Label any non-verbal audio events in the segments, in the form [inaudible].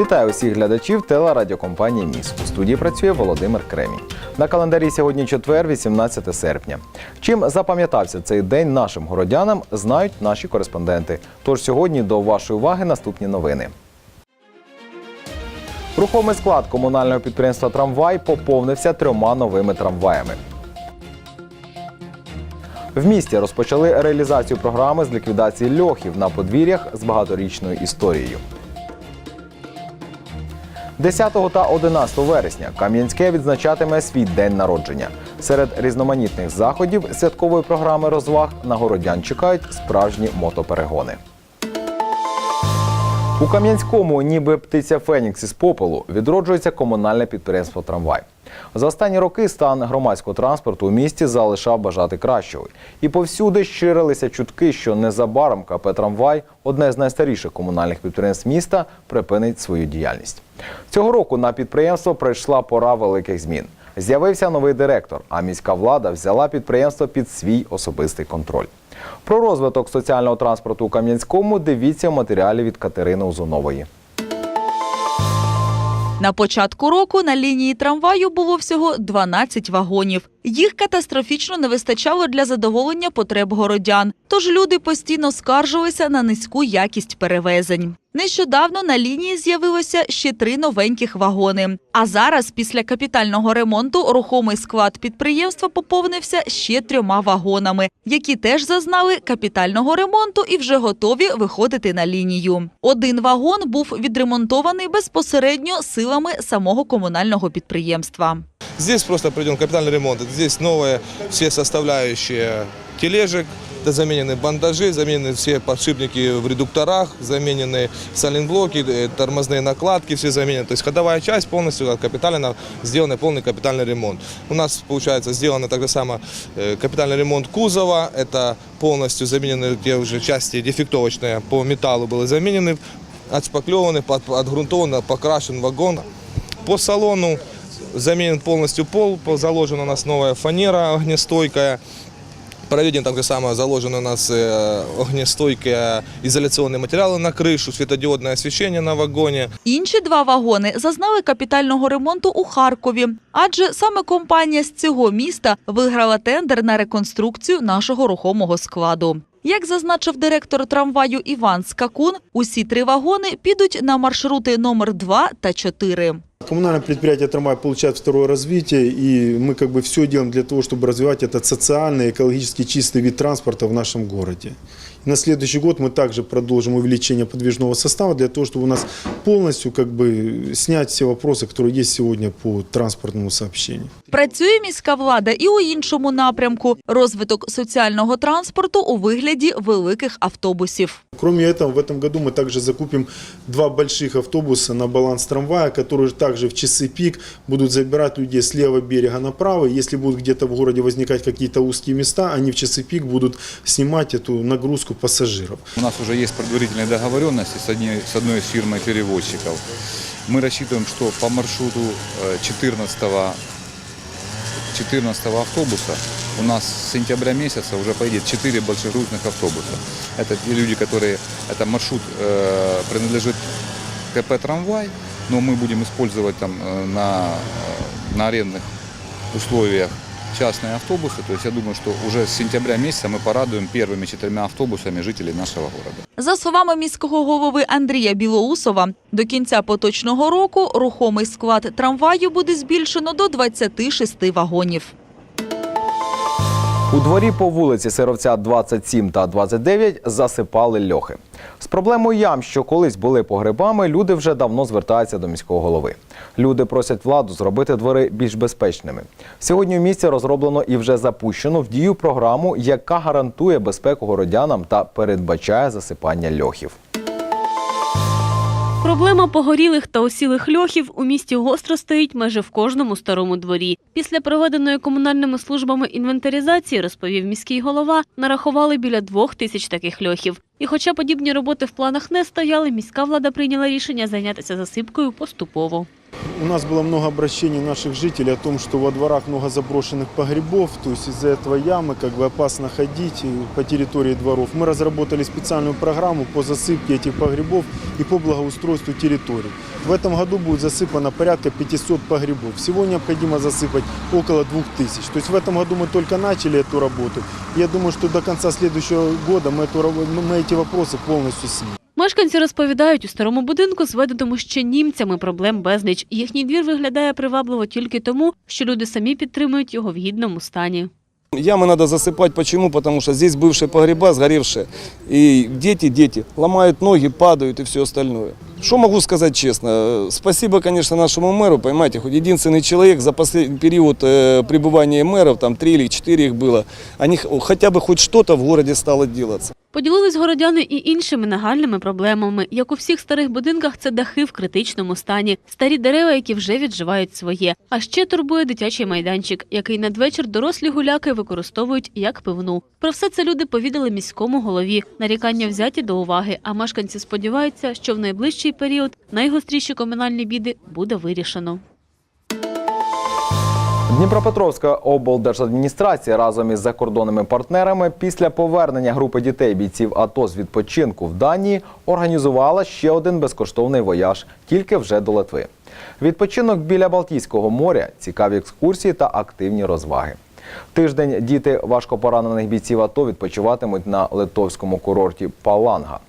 Вітаю усіх глядачів телерадіокомпанії Міс. У студії працює Володимир Кремінь. На календарі сьогодні четвер, 18 серпня. Чим запам'ятався цей день нашим городянам, знають наші кореспонденти. Тож сьогодні до вашої уваги наступні новини. Рухомий склад комунального підприємства Трамвай поповнився трьома новими трамваями. В місті розпочали реалізацію програми з ліквідації льохів на подвір'ях з багаторічною історією. 10 та 11 вересня Кам'янське відзначатиме свій день народження. Серед різноманітних заходів святкової програми розваг на городян чекають справжні мотоперегони. У Кам'янському, ніби птиця Фенікс із попелу, відроджується комунальне підприємство Трамвай. За останні роки стан громадського транспорту у місті залишав бажати кращого. І повсюди щирилися чутки, що незабаром КП Трамвай, одне з найстаріших комунальних підприємств міста, припинить свою діяльність. Цього року на підприємство прийшла пора великих змін. З'явився новий директор, а міська влада взяла підприємство під свій особистий контроль. Про розвиток соціального транспорту у Кам'янському дивіться в матеріалі від Катерини Узунової. На початку року на лінії трамваю було всього 12 вагонів. Їх катастрофічно не вистачало для задоволення потреб городян. Тож люди постійно скаржилися на низьку якість перевезень. Нещодавно на лінії з'явилося ще три новеньких вагони. А зараз, після капітального ремонту, рухомий склад підприємства поповнився ще трьома вагонами, які теж зазнали капітального ремонту і вже готові виходити на лінію. Один вагон був відремонтований безпосередньо силами самого комунального підприємства. Здесь просто проведен капитальный ремонт. Здесь новые все составляющие тележек, это заменены бандажи, заменены все подшипники в редукторах, заменены сайлентблоки, э, тормозные накладки, все заменены. То есть ходовая часть полностью капитально сделан полный капитальный ремонт. У нас, получается, сделано так же само э, капитальный ремонт кузова, это полностью заменены те уже части дефектовочные по металлу были заменены, отшпаклеваны, под- отгрунтованы, покрашен вагон. По салону заменен полностью пол, по- заложена у нас новая фанера огнестойкая. Проведен так же самое, заложены у нас э, огнестойкие изоляционные материалы на крышу, светодиодное освещение на вагоне. Інші два вагони зазнали капітального ремонту у Харкові, адже саме компанія з цього міста виграла тендер на реконструкцію нашого рухомого складу. Як зазначив директор трамваю Іван Скакун, усі три вагони підуть на маршрути номер 2 та 4. Коммунальное предприятие «Трамвай» получает второе развитие, и мы как бы все делаем для того, чтобы развивать этот социальный, экологически чистый вид транспорта в нашем городе. И на следующий год мы также продолжим увеличение подвижного состава для того, чтобы у нас полностью как бы снять все вопросы, которые есть сегодня по транспортному сообщению. Працює міська влада і у іншому напрямку розвиток соціального транспорту у вигляді великих автобусів. Кроме этого, в этом году мы также закупим два больших автобуса на баланс трамвая, которые также в часы пик будут забирать людей с левого берега направо. Если будут где-то в городе возникать какие-то узкие места, они в часы пик будут снимать эту нагрузку пассажиров. У нас уже есть предварительные договоренности с, одни- с одной из фирмой перевозчиков. Мы рассчитываем, что по маршруту э, 14 14 автобуса у нас с сентября месяца уже поедет 4 большегрузных автобуса. Это те люди, которые... Это маршрут э, принадлежит КП «Трамвай», но мы будем использовать там э, на, э, на арендных условиях частные автобусы. То есть я думаю, что уже с сентября месяца мы порадуем первыми четырьмя автобусами жителей нашего города. За словами міського голови Андрія Білоусова, до кінця поточного року рухомий склад трамваю буде збільшено до 26 вагонів. У дворі по вулиці Сировця 27 та 29 засипали льохи. З проблемою ям, що колись були погребами, люди вже давно звертаються до міського голови. Люди просять владу зробити двори більш безпечними. Сьогодні в місті розроблено і вже запущено в дію програму, яка гарантує безпеку городянам та передбачає засипання льохів. Проблема погорілих та осілих льохів у місті гостро стоїть майже в кожному старому дворі. Після проведеної комунальними службами інвентаризації, розповів міський голова, нарахували біля двох тисяч таких льохів. І хоча подібні роботи в планах не стояли, міська влада прийняла рішення зайнятися засипкою поступово. У нас было много обращений наших жителей о том, что во дворах много заброшенных погребов, то есть из-за этого ямы как бы опасно ходить по территории дворов. Мы разработали специальную программу по засыпке этих погребов и по благоустройству территорий. В этом году будет засыпано порядка 500 погребов. Всего необходимо засыпать около 2000. То есть в этом году мы только начали эту работу. Я думаю, что до конца следующего года мы, эту, мы эти вопросы полностью снимем. Мешканці розповідають, у старому будинку, зведеному ще німцями, проблем безліч. Їхній двір виглядає привабливо тільки тому, що люди самі підтримують його в гідному стані. Ямы надо засыпать. Почему? Потому что здесь бывшие погреба сгоревшие. И дети, дети ломают ноги, падают и все остальное. Что могу сказать честно? Э, Спасибо, конечно, нашему мэру, понимаете, хоть единственный человек за последний период э, пребывания мэров, там три или четыре их было, они х- хотя бы хоть что-то в городе стало делаться. Поділились городяни і іншими нагальними проблемами. Як у всіх старих будинках, це дахи в критичному стані, старі дерева, які вже відживають своє. А ще турбує дитячий майданчик, який надвечір дорослі гуляки використовують як пивну. Про все це люди повідали міському голові. Нарікання взяті до уваги. А мешканці сподіваються, що в найближчий період найгостріші комунальні біди буде вирішено. Дніпропетровська облдержадміністрація разом із закордонними партнерами після повернення групи дітей бійців АТО з відпочинку в Данії організувала ще один безкоштовний вояж, тільки вже до Литви. Відпочинок біля Балтійського моря, цікаві екскурсії та активні розваги. Тиждень діти важкопоранених бійців АТО відпочиватимуть на литовському курорті Паланга.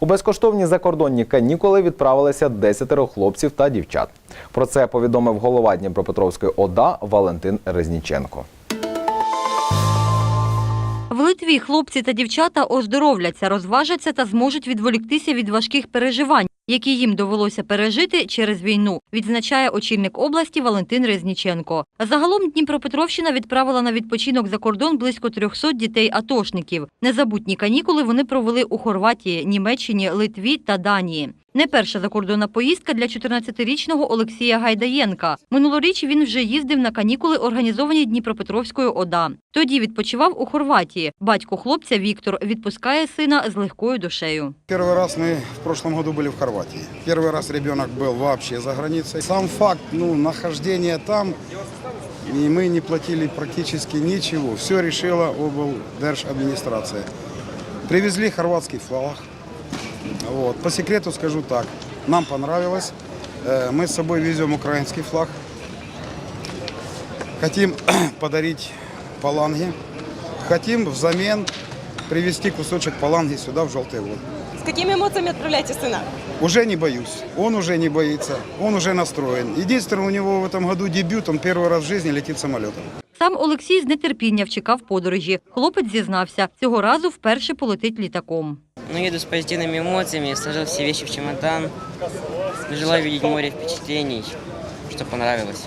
У безкоштовні закордонні канікули відправилися десятеро хлопців та дівчат. Про це повідомив голова Дніпропетровської ОДА Валентин Резніченко. В Литві хлопці та дівчата оздоровляться, розважаться та зможуть відволіктися від важких переживань, які їм довелося пережити через війну, відзначає очільник області Валентин Резніченко. Загалом Дніпропетровщина відправила на відпочинок за кордон близько 300 дітей-атошників. Незабутні канікули вони провели у Хорватії, Німеччині, Литві та Данії. Не перша закордонна поїздка для 14-річного Олексія Гайдаєнка. Минулоріч він вже їздив на канікули, організовані Дніпропетровською ОДА. Тоді відпочивав у Хорватії. Батько хлопця Віктор відпускає сина з легкою душею. Первый раз мы в прошлом году были в Хорватии. Первый раз ребенок был вообще за границей. Сам факт ну, нахождения там, и мы не платили практически ничего. Все решила облдержадминистрация. Привезли хорватский флаг. Вот. По секрету скажу так, нам понравилось. Э, Мы с собой везем украинский флаг. Хотим [clears throat] подарить паланги. Хотим взамен привезти кусочек паланги сюда, в Желтый Вод. С какими эмоциями отправляете сына? Уже не боюсь. Он уже не боится. Он уже настроен. Единственное, у него в этом году дебют. Он первый раз в жизни летит самолетом. Сам Олексій з нетерпінням чекав подорожі. Хлопець зізнався, цього разу вперше полетить літаком. Ну, еду с позитивными эмоциями, сложил все вещи в чемодан. Желаю видеть море впечатлений, что понравилось.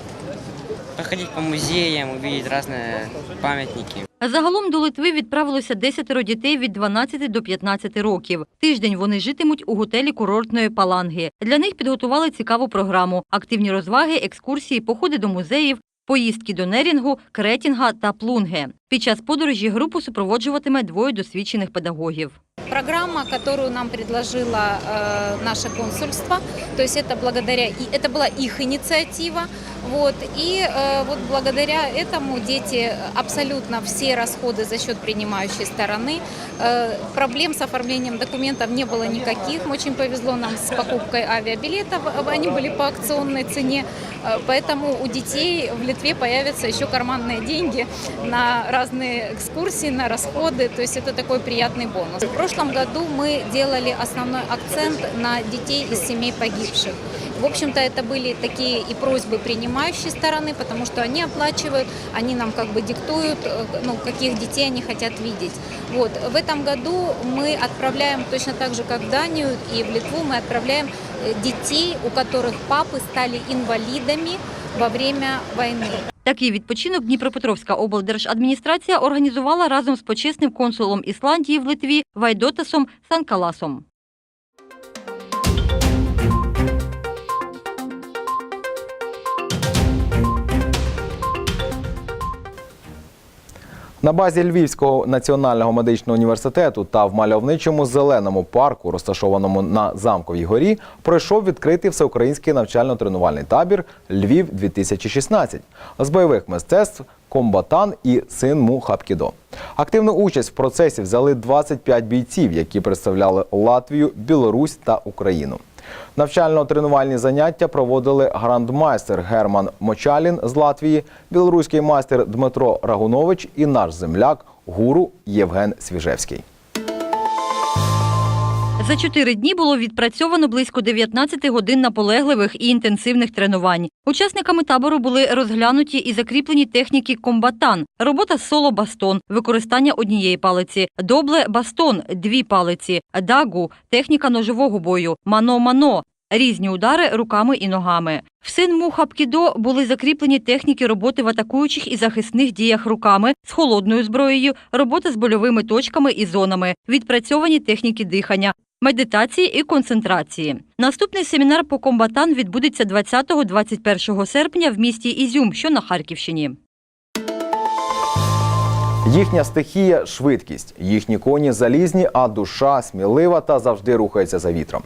Походить по музеям, увидеть разные памятники. Загалом до Литви відправилося десятеро дітей від 12 до 15 років. Тиждень вони житимуть у готелі курортної Паланги. Для них підготували цікаву програму: активні розваги, екскурсії, походи до музеїв, поїздки до Нерінгу, Кретінга та Плунге. Під час подорожі групу супроводжуватиме двоє досвідчених педагогів. Программа, которую нам предложило э, наше консульство, то есть это благодаря и это была их инициатива, вот и э, вот благодаря этому дети абсолютно все расходы за счет принимающей стороны. Э, проблем с оформлением документов не было никаких. Очень повезло нам с покупкой авиабилетов, они были по акционной цене, Э, поэтому у детей в Литве появятся еще карманные деньги на разные экскурсии, на расходы, то есть это такой приятный бонус. В прошлом году мы делали основной акцент на детей из семей погибших. В общем-то, это были такие и просьбы принимающей стороны, потому что они оплачивают, они нам как бы диктуют, э, ну, каких детей они хотят видеть. Вот. В этом году мы отправляем точно так же, как в Данию и в Литву, мы отправляем э, детей, у которых папы стали инвалидами во время войны. Такий відпочинок Дніпропетровська облдержадміністрація організувала разом з почесним консулом Ісландії в Литві Вайдотасом Санкаласом. На базі Львівського національного медичного університету та в мальовничому зеленому парку, розташованому на замковій горі, пройшов відкритий всеукраїнський навчально-тренувальний табір Львів 2016 з бойових мистецтв комбатан і син Му Хапкідо. Активну участь в процесі взяли 25 бійців, які представляли Латвію, Білорусь та Україну. Навчально-тренувальні заняття проводили грандмайстер Герман Мочалін з Латвії, білоруський майстер Дмитро Рагунович і наш земляк гуру Євген Свіжевський. За чотири дні було відпрацьовано близько 19 годин наполегливих і інтенсивних тренувань. Учасниками табору були розглянуті і закріплені техніки комбатан, робота соло-бастон, використання однієї палиці, добле-бастон, дві палиці, дагу, техніка ножового бою, мано-мано, різні удари руками і ногами. В син Хапкідо були закріплені техніки роботи в атакуючих і захисних діях руками з холодною зброєю, робота з больовими точками і зонами, відпрацьовані техніки дихання, медитації і концентрації. Наступний семінар по комбатан відбудеться 20-21 серпня в місті Ізюм, що на Харківщині. Їхня стихія швидкість. Їхні коні залізні, а душа смілива та завжди рухається за вітром.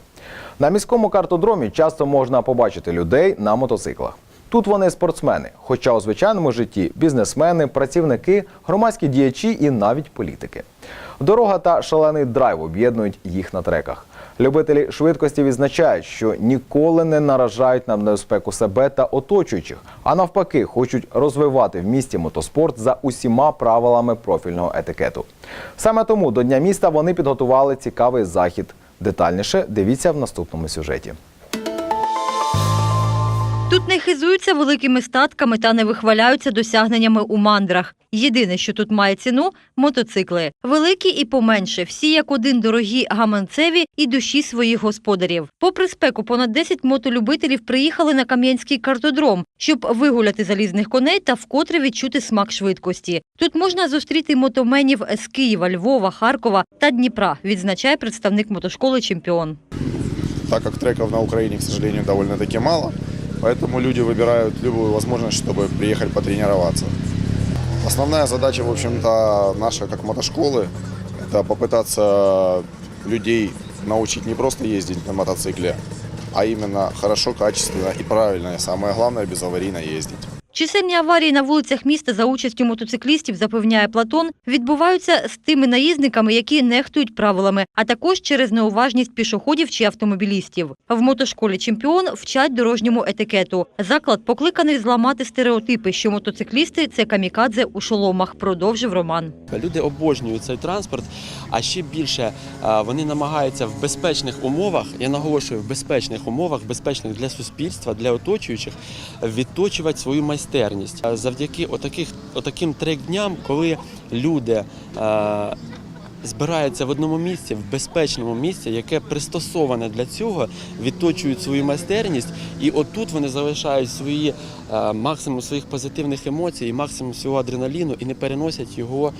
На міському картодромі часто можна побачити людей на мотоциклах. Тут вони спортсмени, хоча у звичайному житті бізнесмени, працівники, громадські діячі і навіть політики. Дорога та шалений драйв об'єднують їх на треках. Любителі швидкості відзначають, що ніколи не наражають на небезпеку себе та оточуючих, а навпаки, хочуть розвивати в місті мотоспорт за усіма правилами профільного етикету. Саме тому до Дня міста вони підготували цікавий захід. Детальніше дивіться в наступному сюжеті. Тут не хизуються великими статками та не вихваляються досягненнями у мандрах. Єдине, що тут має ціну мотоцикли. Великі і поменше, всі як один дорогі гаманцеві і душі своїх господарів. Попри спеку, понад 10 мотолюбителів приїхали на Кам'янський картодром, щоб вигуляти залізних коней та вкотре відчути смак швидкості. Тут можна зустріти мотоменів з Києва, Львова, Харкова та Дніпра, відзначає представник мотошколи Чемпіон. так как треков на Украине, к сожалению, довольно-таки мало, поэтому люди выбирают любую возможность, чтобы приехать потренироваться. Основная задача, в общем-то, наша как мотошколы, это попытаться людей научить не просто ездить на мотоцикле, а именно хорошо, качественно и правильно, и самое главное, безаварийно ездить. Чисельні аварії на вулицях міста за участю мотоциклістів, запевняє Платон, відбуваються з тими наїзниками, які нехтують правилами, а також через неуважність пішоходів чи автомобілістів. В мотошколі чемпіон вчать дорожньому етикету. Заклад покликаний зламати стереотипи, що мотоциклісти це камікадзе у шоломах. Продовжив Роман. Люди обожнюють цей транспорт, а ще більше вони намагаються в безпечних умовах, я наголошую, в безпечних умовах, безпечних для суспільства, для оточуючих, відточувати свою майстерність. А Завдяки отаких, отаким трек-дням, коли люди а, збираються в одному місці, в безпечному місці, яке пристосоване для цього, відточують свою майстерність, і отут вони залишають свої а, максимум своїх позитивних емоцій, максимум свого адреналіну і не переносять його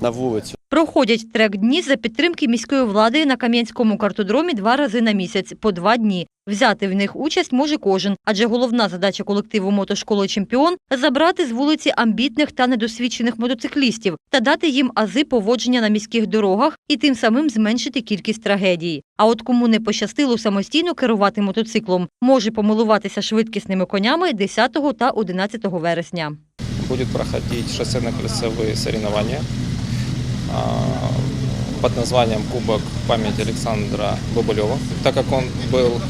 на вулицю. Проходять трек-дні за підтримки міської влади на Кам'янському картодромі два рази на місяць по два дні. Взяти в них участь може кожен, адже головна задача колективу мотошколи Чемпіон забрати з вулиці амбітних та недосвідчених мотоциклістів та дати їм ази поводження на міських дорогах і тим самим зменшити кількість трагедій. А от кому не пощастило самостійно керувати мотоциклом, може помилуватися швидкісними конями 10 та 11 вересня. будет проходить шоссейно-кольцевые соревнования а, под названием Кубок памяти Александра Бабулева. Так как он был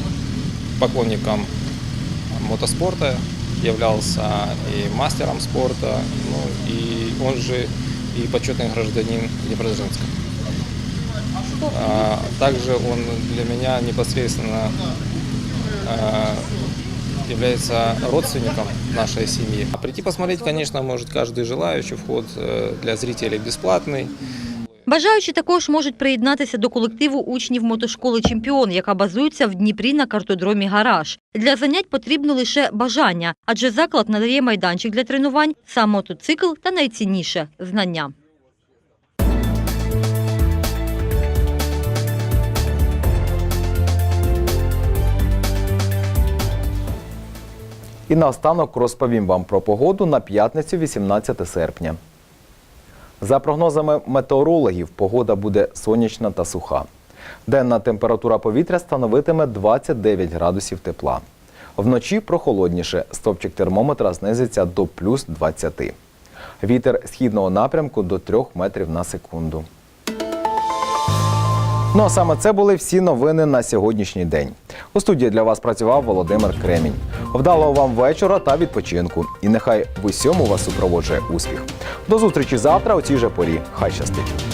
поклонником мотоспорта, являлся и мастером спорта, ну и он же и почетный гражданин Днепродзержинска. А, Также он для меня непосредственно а, является родственником нашей семьи. А прийти посмотреть, конечно, может каждый желающий. Вход э, для зрителей бесплатный. Бажаючі також можуть приєднатися до колективу учнів мотошколи Чемпіон, яка базується в Дніпрі на картодромі Гараж. Для занять потрібно лише бажання, адже заклад надає майданчик для тренувань, сам мотоцикл та найцінніше знання. І наостанок розповім вам про погоду на п'ятницю, 18 серпня. За прогнозами метеорологів, погода буде сонячна та суха. Денна температура повітря становитиме 29 градусів тепла. Вночі прохолодніше. Стопчик термометра знизиться до плюс 20. Вітер східного напрямку до 3 метрів на секунду. Ну а саме це були всі новини на сьогоднішній день. У студії для вас працював Володимир Кремінь. Вдалого вам вечора та відпочинку. І нехай в усьому вас супроводжує успіх. До зустрічі завтра у цій же порі. Хай щастить!